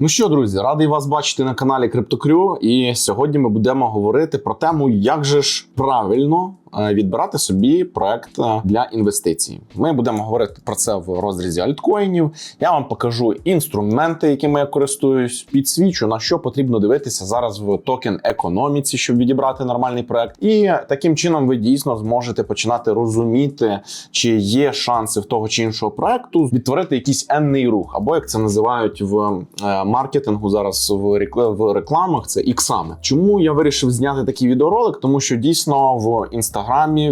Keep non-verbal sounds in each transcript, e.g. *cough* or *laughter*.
Ну що, друзі, радий вас бачити на каналі CryptoCrew. І сьогодні ми будемо говорити про тему, як же ж правильно відбирати собі проект е, для інвестицій. Ми будемо говорити про це в розрізі альткоїнів. Я вам покажу інструменти, якими я користуюсь, підсвічу на що потрібно дивитися зараз в токен економіці, щоб відібрати нормальний проект. І таким чином ви дійсно зможете починати розуміти, чи є шанси в того чи іншого проекту відтворити якийсь енний рух, або як це називають в е, маркетингу зараз в рекламах. Це іксами. Чому я вирішив зняти такий відеоролик? Тому що дійсно в інстаграмі,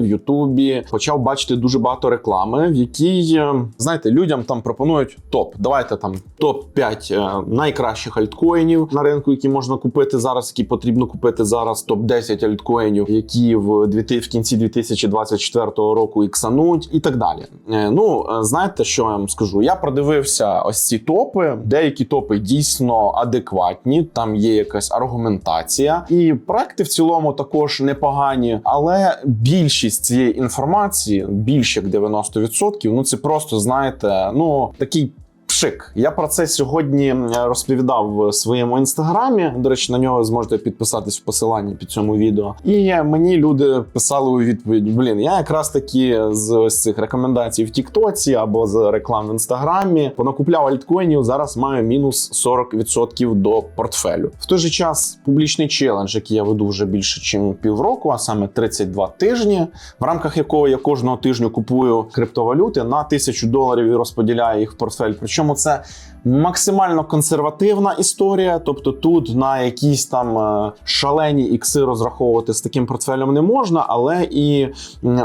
в Ютубі почав бачити дуже багато реклами, в якій е, знаєте, людям там пропонують топ. Давайте там топ 5 найкращих альткоїнів на ринку, які можна купити зараз, які потрібно купити зараз. Топ 10 альткоїнів, які в 2000 в кінці 2024 року іксануть, і так далі. Е, Ну е, знаєте, що я вам скажу? Я продивився ось ці топи. Деякі топи дійсно адекватні, там є якась аргументація, і проекти в цілому також непогані, але більшість цієї інформації, більше як 90%, ну це просто знаєте, ну такий. Пшик. Я про це сьогодні розповідав в своєму інстаграмі. До речі, на нього зможете підписатись в посиланні під цьому відео. І мені люди писали у відповідь: блін, я якраз таки з ось цих рекомендацій в Тіктоці або з реклам в інстаграмі понакупляв альткоїнів. Зараз маю мінус 40% до портфелю. В той же час публічний челендж, який я веду вже більше ніж півроку, а саме 32 тижні, в рамках якого я кожного тижня купую криптовалюти на 1000 доларів і розподіляю їх в портфель. Причому це максимально консервативна історія. Тобто тут на якісь там е, шалені ікси розраховувати з таким портфелем не можна, але і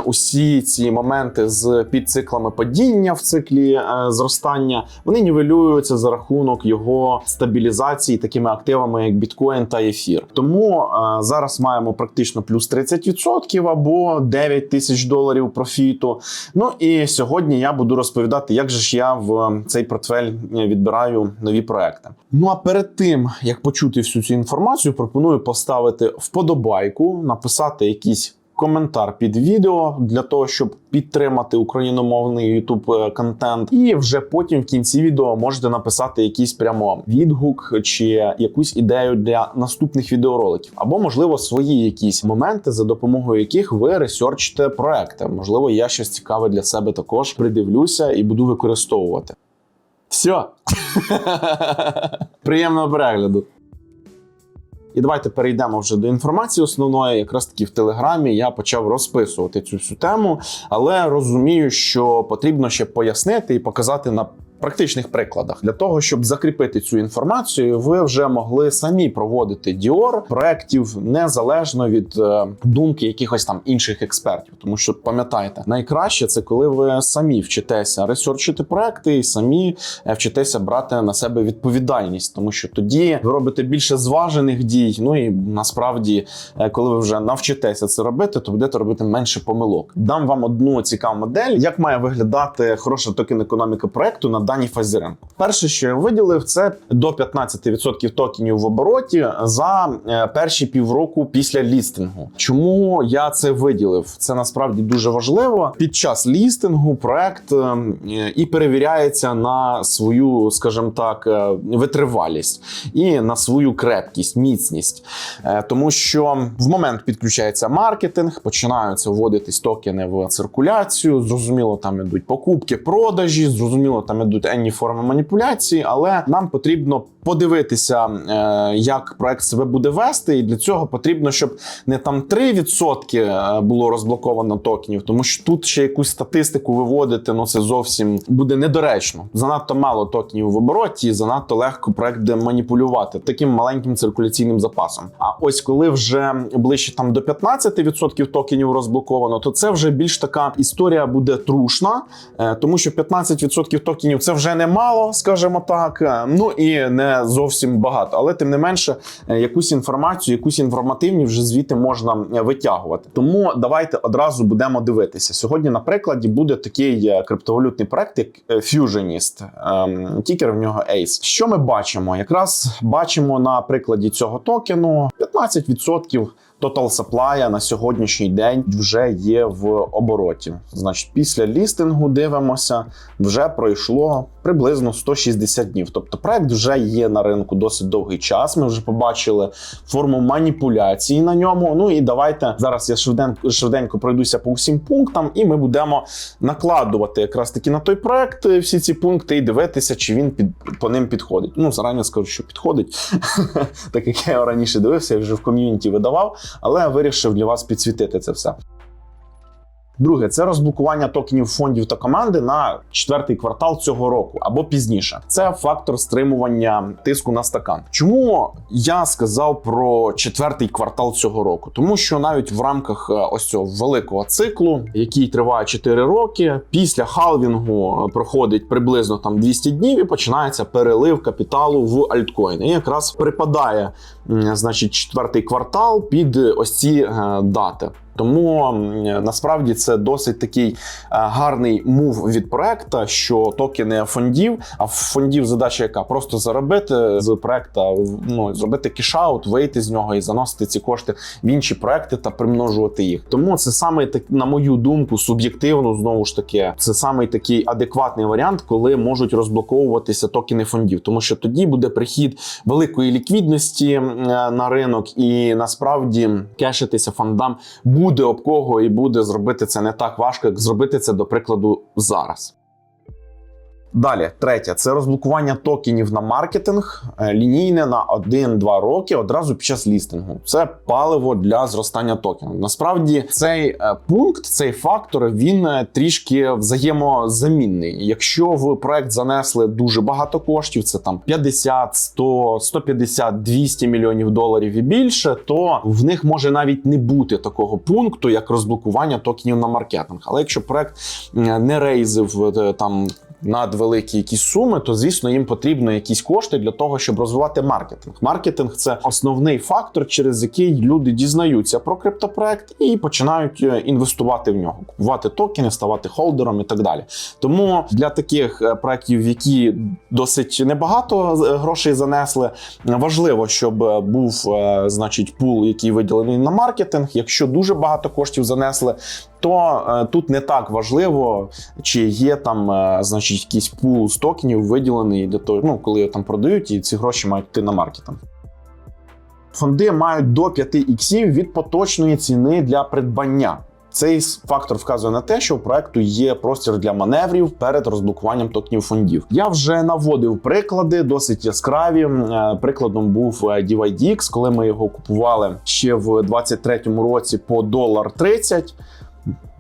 усі ці моменти з підциклами падіння в циклі е, зростання вони нівелюються за рахунок його стабілізації такими активами, як біткоін та ефір. Тому е, зараз маємо практично плюс 30% або 9 тисяч доларів профіту. Ну і сьогодні я буду розповідати, як же ж я в цей портфель е, відбираю нові проекти. Ну а перед тим як почути всю цю інформацію, пропоную поставити вподобайку, написати якийсь. Коментар під відео для того, щоб підтримати україномовний YouTube е, контент, і вже потім в кінці відео можете написати якийсь прямо відгук чи якусь ідею для наступних відеороликів, або можливо свої якісь моменти, за допомогою яких ви ресерчите проекти. Можливо, я щось цікаве для себе також придивлюся і буду використовувати. Все. Приємного перегляду. І давайте перейдемо вже до інформації основної. Якраз таки в Телеграмі я почав розписувати цю всю тему, але розумію, що потрібно ще пояснити і показати на. Практичних прикладах для того, щоб закріпити цю інформацію, ви вже могли самі проводити діор проєктів незалежно від е, думки якихось там інших експертів. Тому що пам'ятайте, найкраще це коли ви самі вчитеся ресерчити проекти і самі е, вчитеся брати на себе відповідальність, тому що тоді ви робите більше зважених дій. Ну і насправді, е, коли ви вже навчитеся це робити, то будете робити менше помилок. Дам вам одну цікаву модель, як має виглядати хороша токен економіка проекту на даній фазі ринку. Перше, що я виділив, це до 15% токенів в обороті за е, перші півроку після лістингу. Чому я це виділив? Це насправді дуже важливо. Під час лістингу проект е, і перевіряється на свою, скажімо так, е, витривалість і на свою крепкість, міцність, тому що в момент підключається маркетинг, починаються вводитись токени в циркуляцію. Зрозуміло, там ідуть покупки, продажі, зрозуміло, там ідуть енні форми маніпуляції, але нам потрібно подивитися, е, як проект себе буде вести, і для цього потрібно, щоб не там 3% е, було розблоковано токенів, тому що тут ще якусь статистику виводити, ну це зовсім буде недоречно. Занадто мало токенів в обороті, і занадто легко проект буде маніпулювати таким маленьким циркуляційним запасом. А ось коли вже ближче там до 15% токенів розблоковано, то це вже більш така історія буде трушна, е, тому що 15% токенів це вже немало, скажімо так. е, Ну і не зовсім багато, але тим не менше, е, якусь інформацію, якусь інформативні вже звідти можна е, витягувати. Тому давайте одразу будемо дивитися. Сьогодні, на прикладі, буде такий криптовалютний проект, як Fusionist. Ем, Тікер в нього ACE. Що ми бачимо? Якраз бачимо на прикладі цього токену 15% Total Supply на сьогоднішній день вже є в обороті. Значить, після лістингу дивимося, вже пройшло приблизно 160 днів. Тобто, проект вже є на ринку досить довгий час. Ми вже побачили форму маніпуляції на ньому. Ну і давайте зараз я швиденько, швиденько пройдуся по всім пунктам, і ми будемо накладувати якраз таки на той проект е, всі ці пункти і дивитися, чи він під по ним підходить. Ну зарані скажу, що підходить, *laughs* так як я раніше дивився, я вже в ком'юніті видавав, але вирішив для вас підсвітити це все. Друге, це розблокування токенів фондів та команди на четвертий квартал цього року або пізніше. Це фактор стримування тиску на стакан. Чому я сказав про четвертий квартал цього року? Тому що навіть в рамках е, ось цього великого циклу, який триває 4 роки, після халвінгу е, проходить приблизно там 200 днів і починається перелив капіталу в альткоїни. І якраз припадає, значить, четвертий квартал під ось ці е, дати. Тому насправді це досить такий е, гарний мув від проекта, що токени фондів. А фондів задача яка просто заробити з проекта, ну зробити кішаут, вийти з нього і заносити ці кошти в інші проекти та примножувати їх. Тому це саме так, на мою думку, суб'єктивно знову ж таки, це самий такий адекватний варіант, коли можуть розблоковуватися токени фондів, тому що тоді буде прихід великої ліквідності е, на ринок, і насправді кешитися фондам буде об кого і буде зробити це не так важко, як зробити це, до прикладу, зараз. Далі, третє, це розблокування токенів на маркетинг е, лінійне на 1-2 роки одразу під час лістингу. Це паливо для зростання токенів. Насправді, цей е, пункт, цей фактор, він е, трішки взаємозамінний. Якщо в проект занесли дуже багато коштів, це там 50, 100, 150, 200 мільйонів доларів і більше, то в них може навіть не бути такого пункту, як розблокування токенів на маркетинг. Але якщо проект не рейзив там надвеликі якісь суми, то звісно їм потрібно якісь кошти для того, щоб розвивати маркетинг. Маркетинг це основний фактор, через який люди дізнаються про криптопроект і починають е, інвестувати в нього, купувати токени, ставати холдером і так далі. Тому для таких е, проектів, які досить небагато е, грошей занесли, важливо, щоб був значить пул, який виділений на маркетинг. Якщо дуже багато коштів занесли, то тут не так важливо, чи є там, е, значить, якийсь пул з токенів виділений для того, ну коли його там продають, і ці гроші мають йти на маркетинг. Фонди мають до 5 іксів від поточної ціни для придбання. Цей фактор вказує на те, що у проекту є простір для маневрів перед розблокуванням токенів фондів. Я вже наводив приклади, досить яскраві. Е, Прикладом був е, DYDX, коли ми його купували ще в 23-му році по долар 30.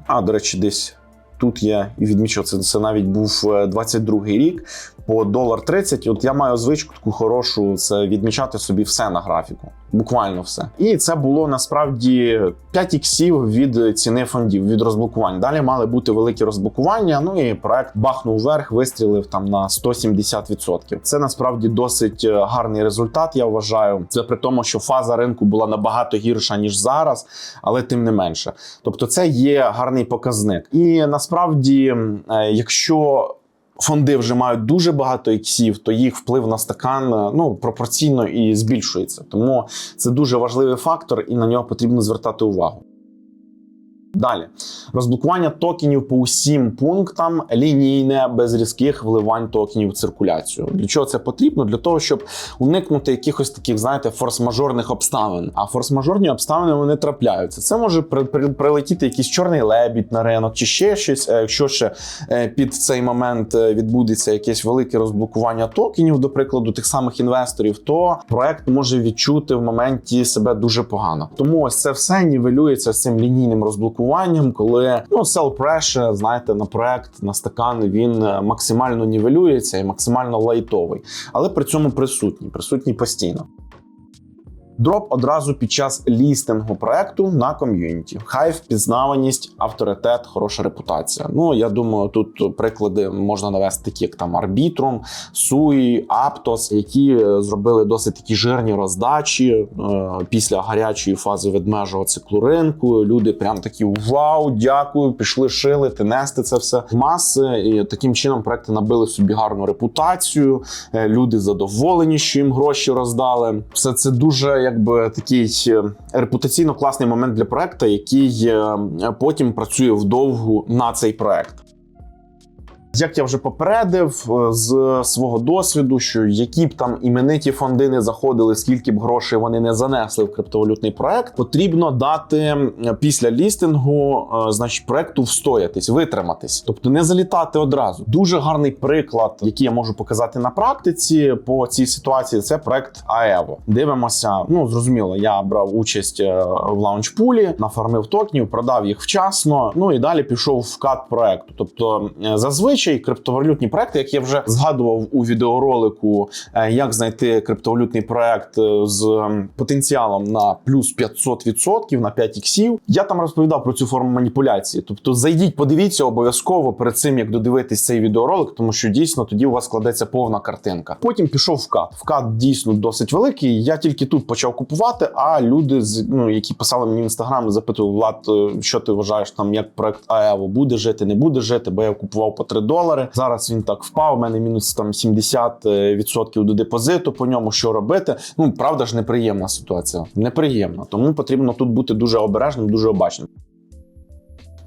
А, до речі, десь тут я і відмічав, це, це навіть був е, 22-й рік по долар 30. От я маю звичку таку хорошу це відмічати собі все на графіку. Буквально все. І це було насправді 5 іксів від ціни фондів, від розблокувань. Далі мали бути великі розблокування. Ну і проект бахнув вверх, вистрілив там на 170%. Це насправді досить е, гарний результат. Я вважаю. Це при тому, що фаза ринку була набагато гірша ніж зараз, але тим не менше. Тобто, це є гарний показник. І насправді, е, якщо фонди вже мають дуже багато іксів, то їх вплив на стакан е, ну пропорційно і збільшується. Тому це дуже важливий фактор, і на нього потрібно звертати увагу. Далі розблокування токенів по усім пунктам лінійне без різких вливань токенів в циркуляцію. Для чого це потрібно? Для того, щоб уникнути якихось таких, знаєте, форс-мажорних обставин. А форс-мажорні обставини вони трапляються. Це може при, при, прилетіти якийсь чорний лебідь на ринок, чи ще щось. Е, Якщо ще е, під цей момент е, відбудеться якесь велике розблокування токенів, до прикладу, тих самих інвесторів, то проект може відчути в моменті себе дуже погано. Тому ось це все нівелюється з цим лінійним розблокуванням, коли ну sell pressure, знаєте, на проект на стакан він е, максимально нівелюється і максимально лайтовий, але при цьому присутній, присутній постійно. Дроп одразу під час лістингу проекту на ком'юніті. Хай впізнаваність, авторитет, хороша репутація. Ну я думаю, тут приклади можна навести, такі як там Arbitrum, Sui, Aptos, які е, зробили досить такі жирні роздачі е, після гарячої фази ведмежого циклу ринку. Люди прям такі вау, дякую, пішли шилити, нести це все в маси. І таким чином проекти набили собі гарну репутацію. Е, Люди задоволені, що їм гроші роздали. Все це дуже якби такий е, репутаційно класний момент для проекту, який е, потім працює вдовгу на цей проект. Як я вже попередив е, з свого досвіду, що які б там імениті фонди не заходили, скільки б грошей вони не занесли в криптовалютний проект, потрібно дати після лістингу, е, значить, проекту встоятись, витриматись, тобто не залітати одразу. Дуже гарний приклад, який я можу показати на практиці по цій ситуації. Це проект Аево. Дивимося. Ну зрозуміло, я брав участь е, в лаунчпулі, нафармив токенів, продав їх вчасно. Ну і далі пішов в кат проекту. Тобто, е, зазвичай криптовалютні проекти, як я вже згадував у відеоролику, е, як знайти криптовалютний проект е, з ем, потенціалом на плюс 500% на 5 іксів. Я там розповідав про цю форму маніпуляції. Тобто, зайдіть, подивіться обов'язково перед цим, як додивитись цей відеоролик, тому що дійсно тоді у вас складеться повна картинка. Потім пішов вкат. Вкат дійсно досить великий. Я тільки тут почав купувати. А люди, ну які писали мені в інстаграм, запитували Влад, е, що ти вважаєш там, як проект АЕВО буде жити, не буде жити, бо я купував по 3 долари. Зараз він так впав. У мене мінус там 70% до депозиту. По ньому що робити? Ну правда ж неприємна ситуація. Неприємна. Тому потрібно тут бути дуже обережним, дуже обачним.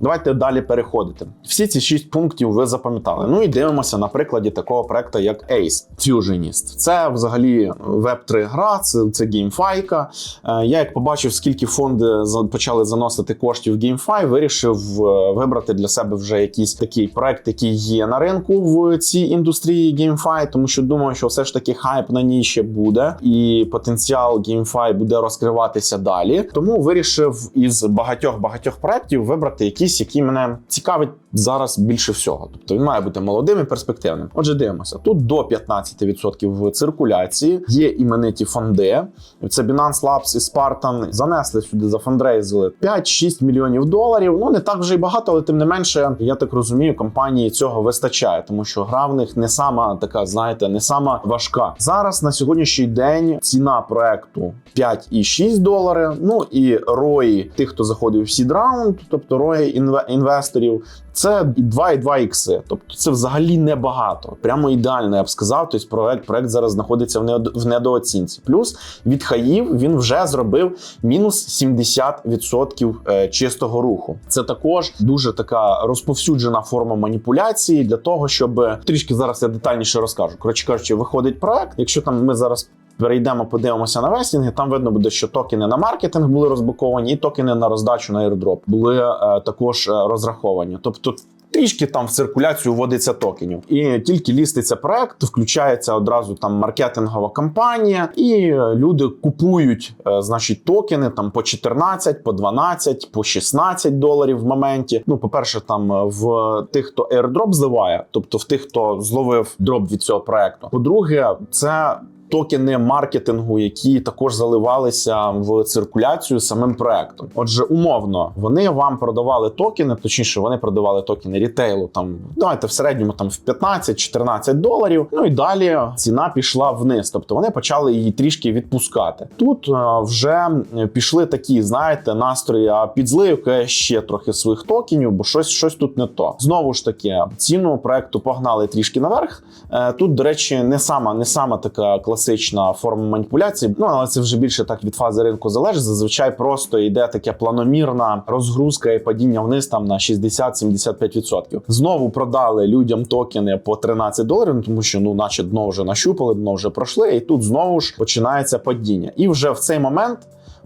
Давайте далі переходити. Всі ці шість пунктів ви запам'ятали. Ну і дивимося на прикладі такого проекту, як Ace Fusionist. Це взагалі web 3 гра, це, це геймфайка. Е, Я як побачив, скільки фонди почали заносити коштів в GameFi, вирішив е, вибрати для себе вже якийсь такий проект, який є на ринку в цій індустрії GameFi, тому що думаю, що все ж таки хайп на ній ще буде, і потенціал GameFi буде розкриватися далі. Тому вирішив із багатьох багатьох проектів вибрати якийсь, який мене цікавить зараз більше всього. Тобто він має бути молодим і перспективним. Отже, дивимося тут до 15% в циркуляції. Є імениті фонди. Це Binance Labs і Spartan. Занесли сюди, зафандрейзили 5-6 мільйонів доларів. Ну не так вже й багато, але тим не менше, я так розумію, компанії цього вистачає, тому що гра в них не сама така, знаєте, не сама важка. Зараз на сьогоднішній день ціна проекту 5,6 долари. Ну і ROI тих, хто заходив в сід раунд, тобто інве- інвесторів. Це 2,2 ікси, тобто це взагалі небагато. Прямо ідеально, я б сказав. Тобто проект, проект зараз знаходиться в, недо, в недооцінці. Плюс від хаїв він вже зробив мінус 70% е, чистого руху. Це також дуже така розповсюджена форма маніпуляції для того, щоб трішки зараз я детальніше розкажу. Коротше кажучи, виходить проект. Якщо там ми зараз. Перейдемо, подивимося на вестінги. Там видно буде, що токени на маркетинг були розблоковані, і токени на роздачу на airdrop були е, також е, розраховані. Тобто. Трішки там в циркуляцію вводиться токенів, і тільки ліститься проект, включається одразу там маркетингова кампанія, і е, люди купують, е, значить, токени там по 14, по 12, по 16 доларів в моменті. Ну, по-перше, там в тих, хто airdrop зливає, тобто в тих, хто зловив дроп від цього проекту. По-друге, це токени маркетингу, які також заливалися в циркуляцію самим проектом. Отже, умовно, вони вам продавали токени, точніше, вони продавали токени рітейлу. Там давайте в середньому там в 15-14 доларів. Ну і далі ціна пішла вниз. Тобто вони почали її трішки відпускати. Тут е, вже пішли такі, знаєте, настрої. А підзливка ще трохи своїх токенів, бо щось щось тут не то. Знову ж таки, ціну проекту погнали трішки наверх. Е, Тут, до речі, не сама не сама така класична форма маніпуляції. Ну але це вже більше так від фази ринку залежить. Зазвичай просто йде таке планомірна розгрузка і падіння вниз там на 60-75%. Знову продали людям токени по 13 доларів, тому що ну, наче дно вже нащупали, дно вже пройшли, і тут знову ж починається падіння. І вже в цей момент.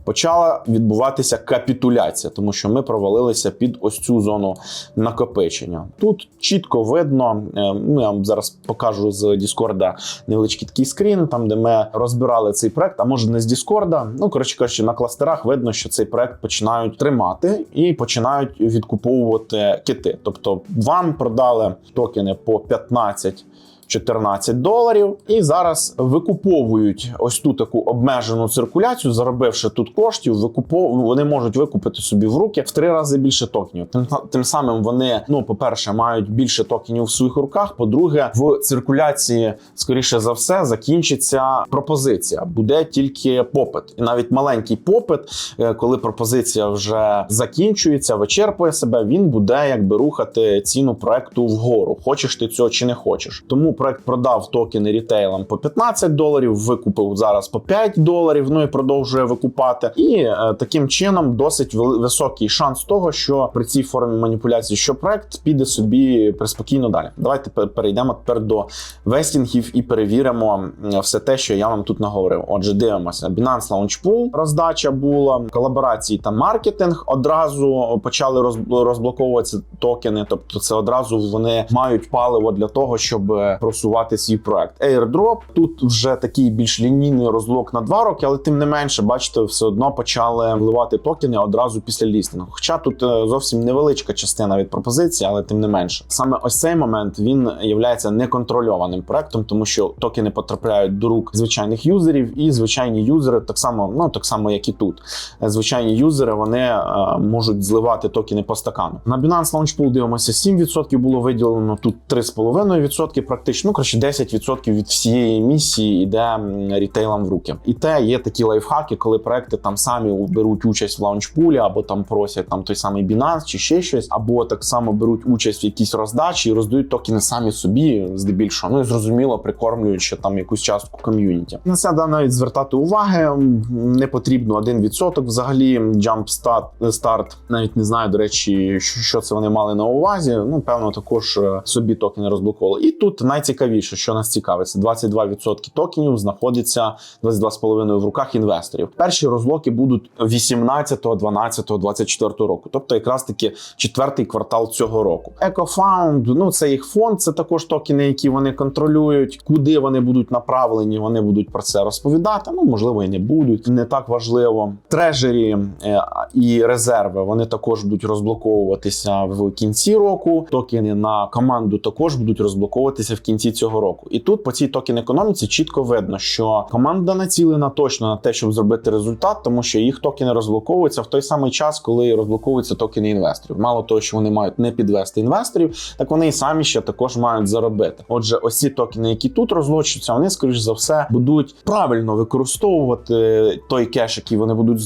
Почала відбуватися капітуляція, тому що ми провалилися під ось цю зону накопичення. Тут чітко видно. е, Ну я вам зараз покажу з Діскорда невеличкий такий скрін, там де ми розбирали цей проект. А може не з Діскорда. Ну коротше кажучи, на кластерах видно, що цей проект починають тримати і починають відкуповувати кити. Тобто вам продали токени по 15 14 доларів, і зараз викуповують ось ту таку обмежену циркуляцію, заробивши тут коштів, викупов... вони можуть викупити собі в руки в три рази більше токенів. Тим, тим самим вони, ну по-перше, мають більше токенів в своїх руках. По-друге, в циркуляції, скоріше за все, закінчиться пропозиція. Буде тільки попит, і навіть маленький попит, е, коли пропозиція вже закінчується, вичерпує себе. Він буде якби рухати ціну проекту вгору. Хочеш ти цього чи не хочеш. Тому проект продав токени рітейлам по 15 доларів, викупив зараз по 5 доларів. Ну і продовжує викупати. І е, таким чином досить високий шанс того, що при цій формі маніпуляції, що проект піде собі приспокійно далі. Давайте перейдемо тепер до вестінгів і перевіримо все те, що я вам тут наговорив. Отже, дивимося. Binance Launch Pool роздача була, колаборації та маркетинг одразу почали розблоковуватися токени. Тобто, це одразу вони мають паливо для того, щоб е, просувати свій проект. Airdrop тут вже такий більш лінійний розлог на два роки, але тим не менше, бачите, все одно почали вливати токени одразу після лістингу. Хоча тут е, зовсім невеличка частина від пропозиції, але тим не менше, саме ось цей момент він є неконтрольованим проектом, тому що токени потрапляють до рук звичайних юзерів, і звичайні юзери так само, ну так само, як і тут. Звичайні юзери вони е, можуть зливати токени по стакану. На Binance Launch Pool дивимося 7% було виділено. Тут 3,5% практично. Ну коротше, 10% від всієї емісії йде рітейлам в руки. І те є такі лайфхаки, коли проекти там самі беруть участь в лаунчпулі, або там просять там той самий Binance чи ще щось, або так само беруть участь в якійсь роздачі і роздають токени самі собі, здебільшого. Ну і зрозуміло, прикормлюючи там якусь частку ком'юніті. На це да навіть звертати уваги. Не потрібно 1% взагалі. Jumpstart Start, навіть не знаю, до речі, що, це вони мали на увазі. Ну, певно, також е, собі токени розблоковували. І тут найцікавіше, що нас цікавить, це 22% токенів знаходиться 22,5% в руках інвесторів. Перші розлоки будуть 18, 12, 24 року, тобто якраз таки четвертий квартал цього року. EcoFound, ну це їх фонд, це також токени, які вони контролюють. Куди вони будуть направлені, вони будуть про це розповідати. Ну можливо, і не будуть. Не так важливо. Трежері е, і резерви вони також будуть розблоковуватися в кінці року. Токени на команду також будуть розблоковуватися в кінці цього року. І тут по цій токен економіці чітко видно, що команда націлена точно на те, щоб зробити результат, тому що їх токени розблоковуються в той самий час, коли розблоковуються токени інвесторів. Мало того, що вони мають не підвести інвесторів, так вони і самі ще також мають заробити. Отже, ось ці токени, які тут розлочуються, вони скоріш за все будуть правильно використовувати той кеш, який вони будуть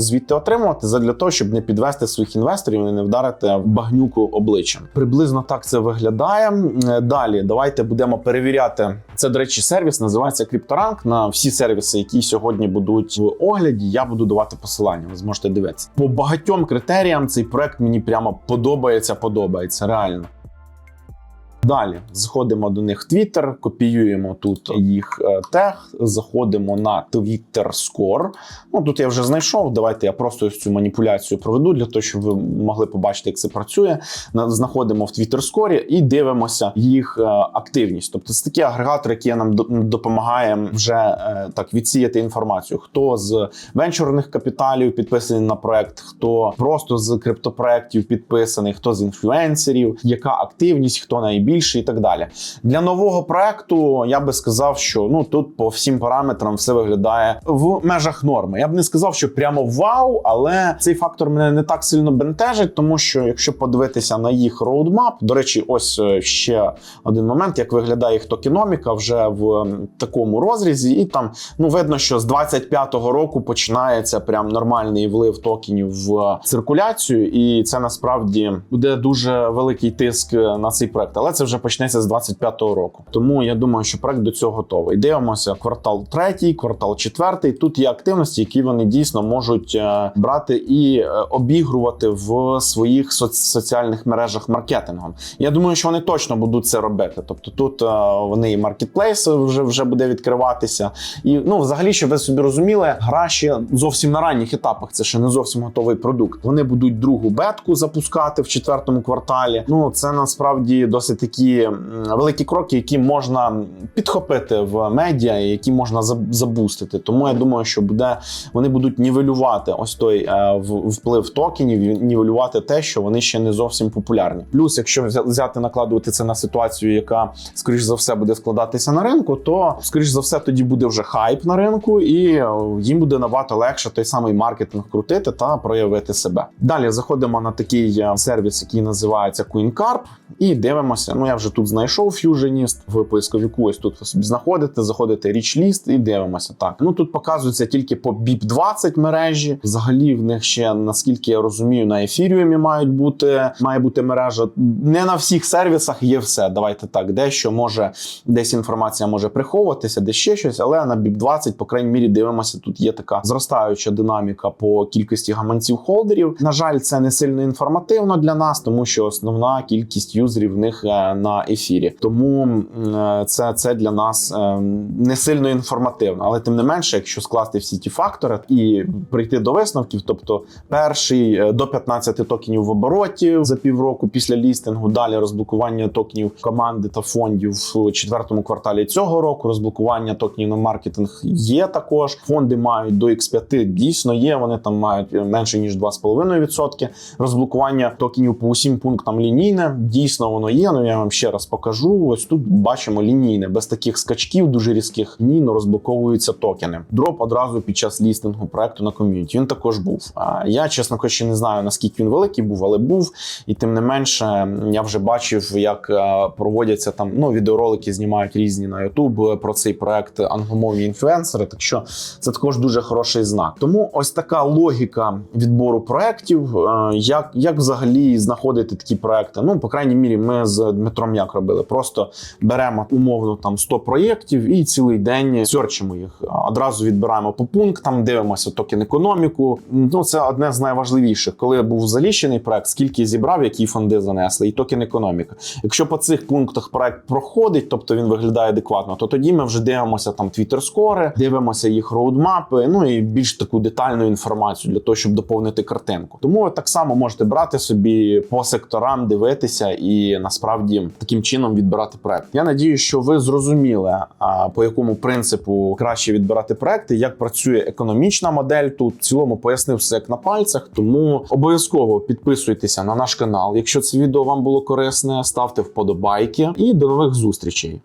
звідти отримувати, задля того, щоб не підвести своїх інвесторів і не вдарити в багнюку обличчям. Приблизно так це виглядає. Далі давайте будемо перевіряти. Це, до речі, сервіс називається CryptoRank. На всі сервіси, які сьогодні будуть в огляді, я буду давати посилання. Ви зможете дивитися. По багатьом критеріям цей проект мені прямо подобається. Подобається реально. Далі заходимо до них в Twitter, копіюємо тут їх е, тег, заходимо на Twitter Score. Ну тут я вже знайшов. Давайте я просто цю маніпуляцію проведу для того, щоб ви могли побачити, як це працює. Знаходимо в Twitter Score і дивимося їх е, активність. Тобто це такий агрегатор, який нам допомагає вже е, так відсіяти інформацію. Хто з венчурних капіталів підписаний на проект, хто просто з криптопроектів підписаний, хто з інфлюенсерів, яка активність, хто найбільший і так далі. Для нового проекту я би сказав, що ну тут по всім параметрам все виглядає в межах норми. Я б не сказав, що прямо вау, але цей фактор мене не так сильно бентежить, тому що якщо подивитися на їх роудмап, до речі, ось е, ще один момент, як виглядає їх токеноміка вже в такому розрізі, і там ну видно, що з 25-го року починається прям нормальний влив токенів в циркуляцію, і це насправді буде дуже великий тиск на цей проект. Але це вже почнеться з 25-го року. Тому я думаю, що проект до цього готовий. Дивимося квартал третій, квартал четвертий. Тут є активності, які вони дійсно можуть е, брати і е, обігрувати в своїх соц- соціальних мережах маркетингом. Я думаю, що вони точно будуть це робити. Тобто тут е, вони і маркетплейс вже вже буде відкриватися. І ну, взагалі, щоб ви собі розуміли, гра ще зовсім на ранніх етапах. Це ще не зовсім готовий продукт. Вони будуть другу бетку запускати в четвертому кварталі. Ну це насправді досить такі великі кроки, які можна підхопити в медіа, які можна заб- забустити. Тому я думаю, що буде вони будуть нівелювати ось той е, вплив токенів, нівелювати те, що вони ще не зовсім популярні. Плюс, якщо взя- взяти накладувати це на ситуацію, яка скоріш за все буде складатися на ринку, то скоріш за все тоді буде вже хайп на ринку, і е, їм буде набагато легше той самий маркетинг крутити та проявити себе. Далі заходимо на такий е, сервіс, який називається CoinCarp, і дивимося. Ну я вже тут знайшов Fusionist в поисковику. Ось тут ви собі знаходите, заходите річ-ліст і дивимося. Так, ну тут показується тільки по BIP 20 мережі. Взагалі в них ще наскільки я розумію, на ефіріумі мають бути має бути мережа. Не на всіх сервісах є все. Давайте так, дещо може десь інформація може приховуватися, де ще щось, але на BIP 20, по крайній мірі, дивимося. Тут є така зростаюча динаміка по кількості гаманців холдерів. На жаль, це не сильно інформативно для нас, тому що основна кількість юзерів в них е, на ефірі. Тому е, це, це для нас е, не сильно інформативно. Але тим не менше, якщо скласти всі ті фактори і прийти до висновків, тобто перший е, до 15 токенів в обороті за півроку після лістингу, далі розблокування токенів команди та фондів в четвертому кварталі цього року. Розблокування токенів на маркетинг є також. Фонди мають до X5 дійсно є. Вони там мають менше ніж 2,5%. Розблокування токенів по усім пунктам лінійне. Дійсно, воно є. Ну я вам ще раз покажу. Ось тут бачимо лінійне, без таких скачків, дуже різких лінійно розблоковуються токени. Дроп одразу під час лістингу проекту на ком'юніті. Він також був. А я, чесно кажучи, не знаю наскільки він великий був, але був. І тим не менше, я вже бачив, як е, проводяться там ну відеоролики, знімають різні на YouTube про цей проект англомовні інфлюенсери. Так що це також дуже хороший знак. Тому ось така логіка відбору проєктів. Е, Як, як взагалі знаходити такі проекти? Ну, по крайній мірі, ми з Дмитром як робили. Просто беремо умовно там 100 проєктів і цілий день серчимо їх. Одразу відбираємо по пунктам, дивимося токен економіку. Ну це одне з найважливіших. Коли був заліщений проект, скільки зібрав, які фонди занесли, і токен економіка. Якщо по цих пунктах проект проходить, тобто він виглядає адекватно, то тоді ми вже дивимося там твіттер скори, дивимося їх роудмапи, ну і більш таку детальну інформацію для того, щоб доповнити картинку. Тому ви так само можете брати собі по секторам, дивитися і насправді таким чином відбирати проект. Я надію, що ви зрозуміли, по якому принципу краще відбирати проекти, як працює економічна модель. Тут в цілому пояснив все як на пальцях. Тому обов'язково підписуйтеся на наш канал. Якщо це відео вам було корисне, ставте вподобайки і до нових зустрічей.